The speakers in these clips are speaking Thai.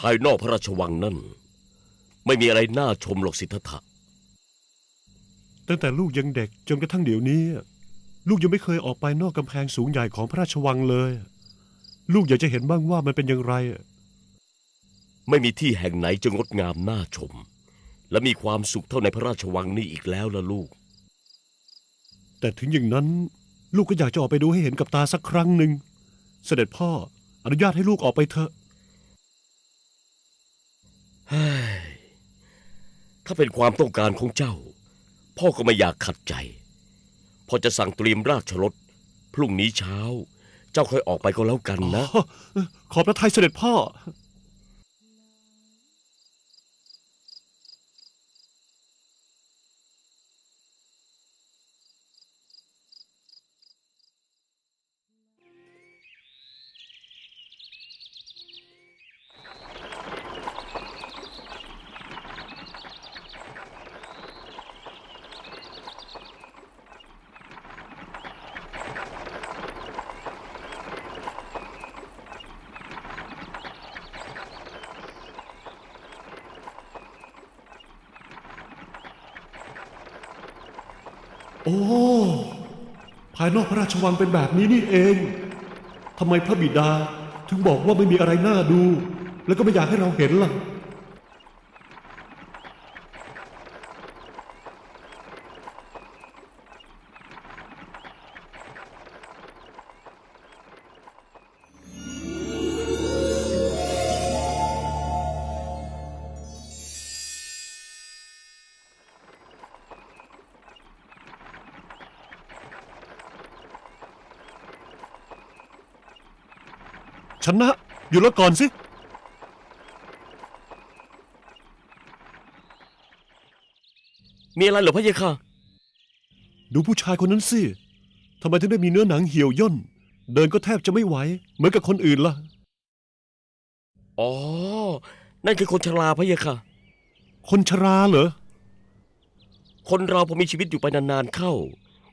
ภายนอกพระราชวังนั่น ไม่มีอะไรน่าชมหรอกสิทธัตถะตั้งแต่ลูกยังเด็กจนกระทั่งเดี๋ยวนี้ ลูกยังไม่เคยออกไปนอกกำแพงสูงใหญ่ของพระราชวังเลย ลูกอยากจะเห็นบ้างว่ามันเป็นอย่างไร ไม่มีที่แห่งไหนจะงดงามน่าชม และมีความสุขเท่าในพระราชวังนี้อีกแล้วล่ะลูก แต่ถึงอย่างนั้น ลูกก็อยากจะออกไปดูให้เห็นกับตาสักครั้งหนึ่งเสด็จพ่ออนุญาตให้ลูกออกไปเถอะ ถ้าเป็นความต้องการของเจ้า พ่อก็ไม่อยากขัดใจ พอจะสั่งเตรียมราชรถพรุ่งนี้เช้า เจ้าค่อยออกไปก็แล้วกันนะ ขอบพระทัยเสด็จพ่อ โอ้ ภายนอกพระราชวังเป็นแบบนี้นี่เอง ทำไมพระบิดาถึงบอกว่าไม่มีอะไรน่าดู แล้วก็ไม่อยากให้เราเห็นล่ะ ชนะ อยู่แล้วก่อนสิ มีอะไรเหรอพะเยะค่ะดูผู้ชายคนนั้นสิทำไมถึงได้มีเนื้อหนังเหี่ยวย่น เดินก็แทบจะไม่ไหว เหมือนกับคนอื่นล่ะ อ๋อ นั่นคือคนชราพะเยะค่ะ คนชราเหรอ คนเราพอมีชีวิตอยู่ไปนานๆเข้า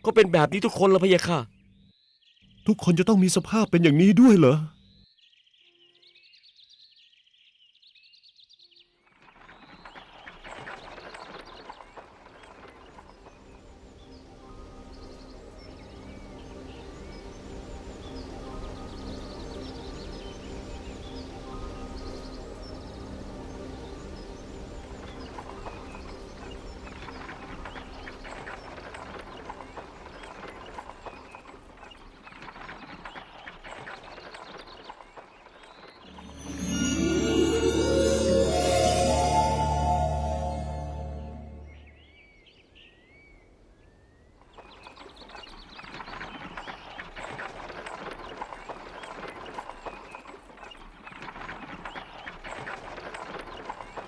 ก็เป็นแบบนี้ทุกคนละพะเยะค่ะ ทุกคนจะต้องมีสภาพเป็นอย่างนี้ด้วยเหรอ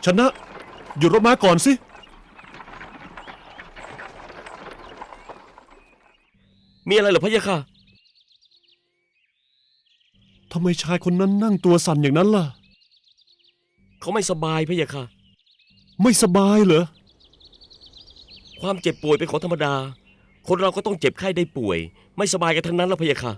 ชนะ หยุดรถม้าก่อนสิ มีอะไรเหรอพะยะค่ะ ทำไมชายคนนั้นนั่งตัวสั่นอย่างนั้นล่ะ เขาไม่สบายพะยะค่ะ ไม่สบายเหรอ ความเจ็บป่วยเป็นของธรรมดา คนเราก็ต้องเจ็บไข้ได้ป่วย ไม่สบายกันทั้งนั้นแล้วพะยะค่ะ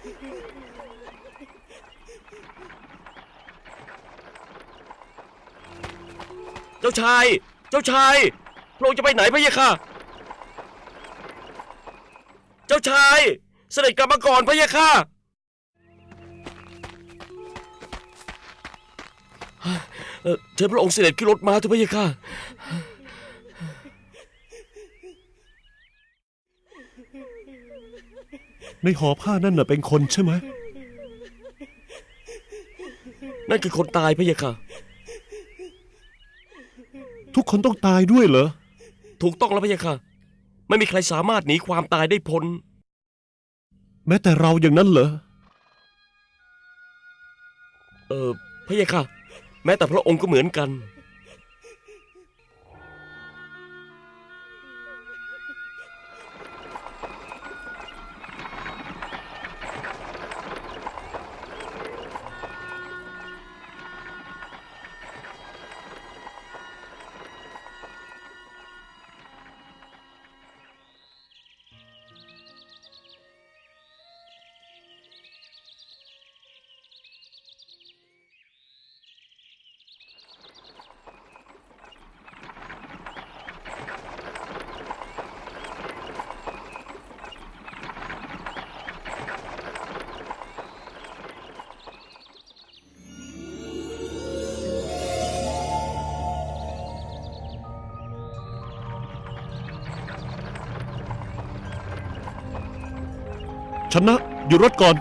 เจ้าชาย เจ้าชายพระองค์จะไปไหนพะยะค่ะ เจ้าชาย เสด็จกลับมาก่อนพะยะค่ะ เชิญพระองค์เสด็จขึ้นรถมาเถอะพะยะค่ะ ในห่อผ้านั่นน่ะเป็นคนใช่ไหมนั่นคือคนตายพะยะค่ะ ทุกคนต้องตายด้วยเหรอ ถูกต้องแล้วพะยะค่ะ ไม่มีใครสามารถหนีความตายได้พ้น แม้แต่เราอย่างนั้นเหรอ เออพะยะค่ะ แม้แต่พระองค์ก็เหมือนกัน ชนะหยุดรถก่อน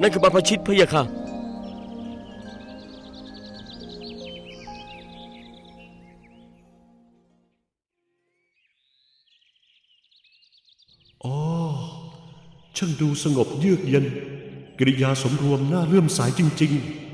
นั่นคือบรรพชิตพะยะค่ะ อ๋อ ช่างดูสงบเยือกเย็น กิริยาสมรวมน่าเลื่อมสายจริง ๆ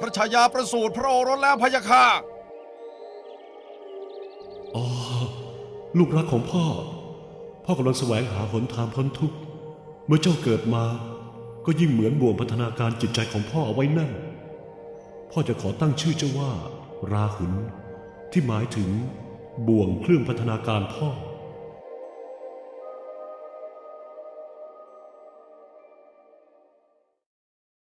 พระชายาประสูติพระโอรสแล้วพะยะค่ะ อ๋อ ลูกรักของพ่อ พ่อกำลังแสวงหาหนทางพ้นทุกข์ เมื่อเจ้าเกิดมา ก็ยิ่งเหมือนบ่วงพัฒนาการจิตใจของพ่อเอาไว้แนั่น พ่อจะขอตั้งชื่อเจ้าว่า ราหุลที่หมายถึงบ่วงเครื่องพัฒนาการพ่อ